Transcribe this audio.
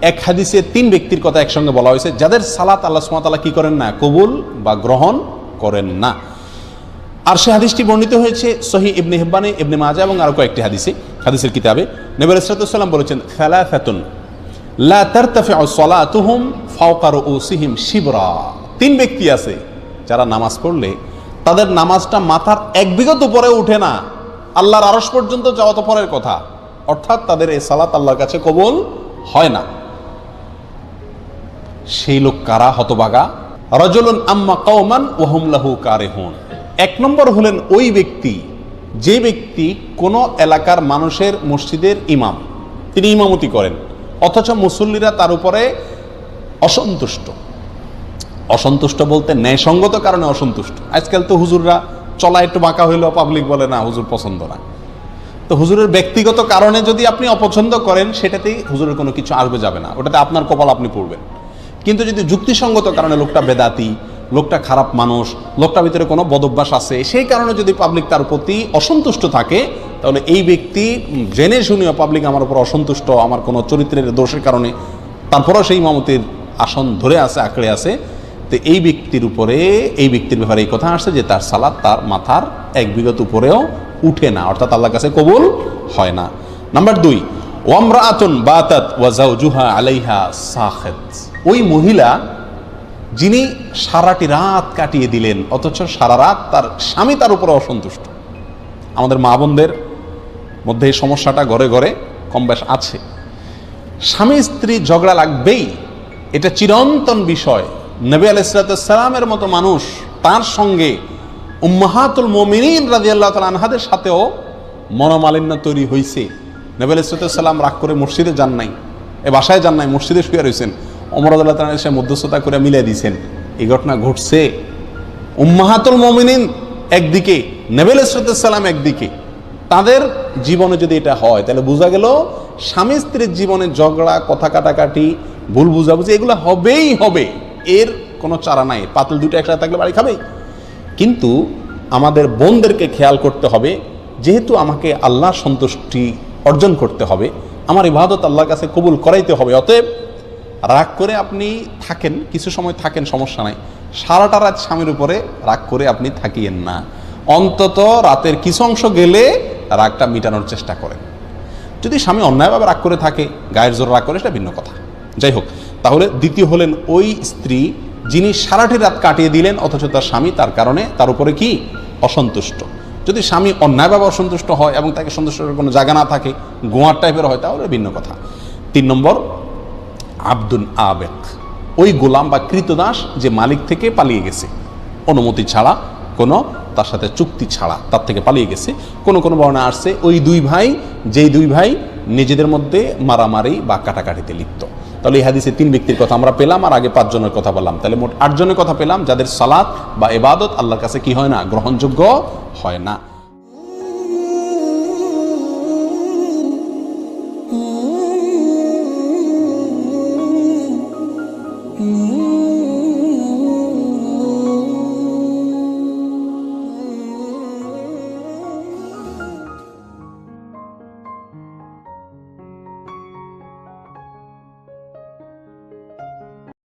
এক হাদিসে তিন ব্যক্তির কথা একসঙ্গে বলা হয়েছে, যাদের সালাত আল্লাহ সুমাতালা কি করেন না, কবুল বা গ্রহণ করেন না। আর সে হাদিসটি বর্ণিত হয়েছে সহি ইবনে হিব্বানে, ইবনে মাজা এবং আরও কয়েকটি হাদিসে, হাদিসের কিতাবে। নবর ইসরাতুসাল্লাম বলেছেন ফেলা ফেতুন লা সালাতুহুম ফাওকা রুউসিহিম শিবরা। তিন ব্যক্তি আছে যারা নামাজ পড়লে, তাদের নামাজটা মাথার এক বিগত উপরে উঠে না। আল্লাহর আরস পর্যন্ত যাওয়া তো পরের কথা। অর্থাৎ তাদের এই সালাত আল্লাহর কাছে কবুল হয় না। সেই লোক কারা? হতবাগা। রজলুন আম্মা কওমান ওহম লাহু কারেহুন। এক নম্বর হলেন ওই ব্যক্তি, যে ব্যক্তি কোনো এলাকার মানুষের মসজিদের ইমাম। তিনি ইমামতি করেন, অথচ মুসল্লিরা তার উপরে অসন্তুষ্ট। অসন্তুষ্ট বলতে ন্যায়সঙ্গত কারণে অসন্তুষ্ট। আজকাল তো হুজুররা চলা একটু বাঁকা হইলেও পাবলিক বলে, না, হুজুর পছন্দ না। তো হুজুরের ব্যক্তিগত কারণে যদি আপনি অপছন্দ করেন, সেটাতেই হুজুরের কোনো কিছু আসবে, যাবে না। ওটাতে আপনার কপাল আপনি পড়বেন। কিন্তু যদি যুক্তিসঙ্গত কারণে লোকটা বেদাতি, লোকটা খারাপ মানুষ, লোকটার ভিতরে কোনো বদভ্যাস আছে, সেই কারণে যদি পাবলিক তার প্রতি অসন্তুষ্ট থাকে, তাহলে এই ব্যক্তি জেনে শুনেও পাবলিক আমার উপর অসন্তুষ্ট, আমার কোনো চরিত্রের দোষের কারণে তারপরেও সেই মামতির আসন ধরে আছে, আঁকড়ে আছে, তো এই ব্যক্তির উপরে, এই ব্যক্তির ব্যাপারে এই কথা আসছে যে তার সালাদ তার মাথার এক বিগত উপরেও উঠে না, অর্থাৎ আল্লাহর কাছে কবুল হয় না। নাম্বার দুই, ওয়ামরাআতুন বাতাত ওয়া জাওজুহা আলাইহা সাখিত। ওই মহিলা যিনি সারাটি রাত কাটিয়ে দিলেন, অথচ সারা রাত তার স্বামী তার উপরে অসন্তুষ্ট। আমাদের মা বোনদের মধ্যে এই সমস্যাটা ঘরে ঘরে কম বেশ আছে। স্বামী স্ত্রী ঝগড়া লাগবেই, এটা চিরন্তন বিষয়। নবী আলাইসালামের মতো মানুষ, তার সঙ্গে উম্মাহাতুল মমিনিন রাজি আল্লাহ তালা আনহাদের সাথেও মনোমালিন্য তৈরি হয়েছে নবী আলাইসালাম রাগ করে মসজিদে যান নাই, এ বাসায় যান নাই, মসজিদে শুয়ে রয়েছেন অমর তালা এসে মধ্যস্থতা করে মিলিয়ে দিয়েছেন। এই ঘটনা ঘটছে উম্মাহাতুল মমিনিন একদিকে নবেল সালাম একদিকে। তাদের জীবনে যদি এটা হয়, তাহলে বোঝা গেল স্বামী স্ত্রীর জীবনে ঝগড়া, কথা কাটাকাটি, ভুল বুঝাবুঝি, এগুলো হবেই হবে। এর কোনো চারা নাই। পাতল দুটো একসাথে থাকলে বাড়ি খাবেই কিন্তু আমাদের বোনদেরকে খেয়াল করতে হবে, যেহেতু আমাকে আল্লাহ সন্তুষ্টি অর্জন করতে হবে, আমার ইবাদত আল্লাহর কাছে কবুল করাইতে হবে। অতএব রাগ করে আপনি থাকেন, কিছু সময় থাকেন, সমস্যা নাই। সারাটা রাত স্বামীর উপরে রাগ করে আপনি থাকিয়েন না। অন্তত রাতের কিছু অংশ গেলে রাগটা মিটানোর চেষ্টা করেন। যদি স্বামী অন্যায়ভাবে রাগ করে থাকে, গায়ের জোর রাগ করে, সেটা ভিন্ন কথা। যাই হোক, তাহলে দ্বিতীয় হলেন ওই স্ত্রী যিনি সারাটি রাত কাটিয়ে দিলেন, অথচ তার স্বামী তার কারণে তার উপরে কি? অসন্তুষ্ট। যদি স্বামী অন্যায়ভাবে অসন্তুষ্ট হয় এবং তাকে সন্তুষ্ট কোনো জায়গা না থাকে, গোয়ার টাইপের হয়, তাহলে ভিন্ন কথা। তিন নম্বর আব্দুল আবেক ওই গোলাম বা কৃতদাস যে মালিক থেকে পালিয়ে গেছে। অনুমতি ছাড়া কোনো, তার সাথে চুক্তি ছাড়া তার থেকে পালিয়ে গেছে। কোনো কোনো বর্ণা আসছে, ওই দুই ভাই, যেই দুই ভাই নিজেদের মধ্যে মারামারি বা কাটাকাটিতে লিপ্ত। তাহলে এই হাদিসে তিন ব্যক্তির কথা আমরা পেলাম, আর আগে পাঁচজনের কথা বললাম। তাহলে মোট আটজনের কথা পেলাম, যাদের সালাত বা এবাদত আল্লাহর কাছে কি হয় না, গ্রহণযোগ্য হয় না।